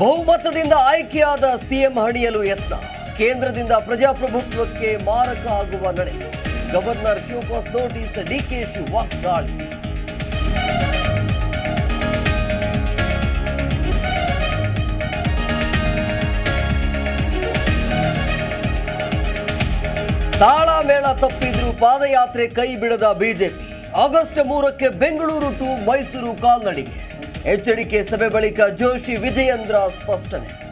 ಬಹುಮತದಿಂದ ಆಯ್ಕೆಯಾದ ಸಿಎಂ ಹಣಿಯಲು ಯತ್ನ. ಕೇಂದ್ರದಿಂದ ಪ್ರಜಾಪ್ರಭುತ್ವಕ್ಕೆ ಮಾರಕ ಆಗುವ ನಡೆ. ಗವರ್ನರ್ ಶಿವಪಾಸ್ ನೋಟಿಸ್ ಡಿಕೆಶಿ ವಾಗ್ದಾಳಿ. ತಾಳ ಮೇಳ ತಪ್ಪಿದ್ರು ಪಾದಯಾತ್ರೆ ಕೈ ಬಿಡದ ಬಿಜೆಪಿ. ಆಗಸ್ಟ್ ಮೂರಕ್ಕೆ ಬೆಂಗಳೂರು ಟು ಮೈಸೂರು ಕಾಲ್ನಡಿಗೆ. ಎಚ್ಚರಿಕೆ ಸಭೆ ಬಳಿಕ ಜೋಶಿ ವಿಜಯೇಂದ್ರ ಸ್ಪಷ್ಟನೆ.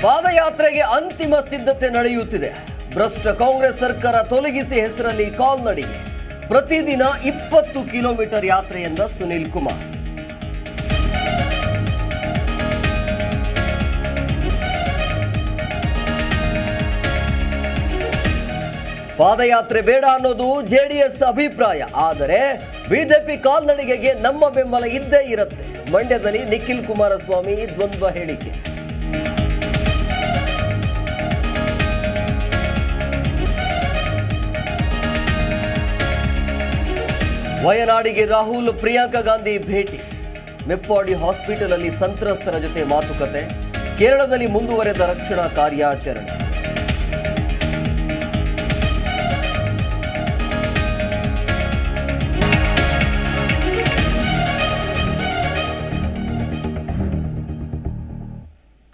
ಪಾದಯಾತ್ರೆಗೆ ಅಂತಿಮ ಸಿದ್ಧತೆ ನಡೆಯುತ್ತಿದೆ. ಭ್ರಷ್ಟ ಕಾಂಗ್ರೆಸ್ ಸರ್ಕಾರ ತೊಲಗಿಸಿ ಹೆಸರಲ್ಲಿ ಕಾಲ್ನಡಿಗೆ. ಪ್ರತಿದಿನ ಇಪ್ಪತ್ತು ಕಿಲೋಮೀಟರ್ ಯಾತ್ರೆಯಿಂದ ಸುನಿಲ್ ಕುಮಾರ್. ಪಾದಯಾತ್ರೆ ಬೇಡ ಅನ್ನೋದು ಜೆಡಿಎಸ್ ಅಭಿಪ್ರಾಯ. ಆದರೆ ಬಿಜೆಪಿ ಕಾಲ್ನಡಿಗೆಗೆ ನಮ್ಮ ಬೆಂಬಲ ಇದ್ದೇ ಇರುತ್ತೆ. ಮಂಡ್ಯದಲ್ಲಿ ನಿಖಿಲ್ ಕುಮಾರಸ್ವಾಮಿ ದ್ವಂದ್ವ ಹೇಳಿಕೆ. ವಯನಾಡಿಗೆ ರಾಹುಲ್ ಪ್ರಿಯಾಂಕಾ ಗಾಂಧಿ ಭೇಟಿ. ಮೆಪ್ಪಾಡಿ ಹಾಸ್ಪಿಟಲ್ ಅಲ್ಲಿ ಸಂತ್ರಸ್ತರ ಜೊತೆ ಮಾತುಕತೆ. ಕೇರಳದಲ್ಲಿ ಮುಂದುವರೆದ ರಕ್ಷಣಾ ಕಾರ್ಯಾಚರಣೆ.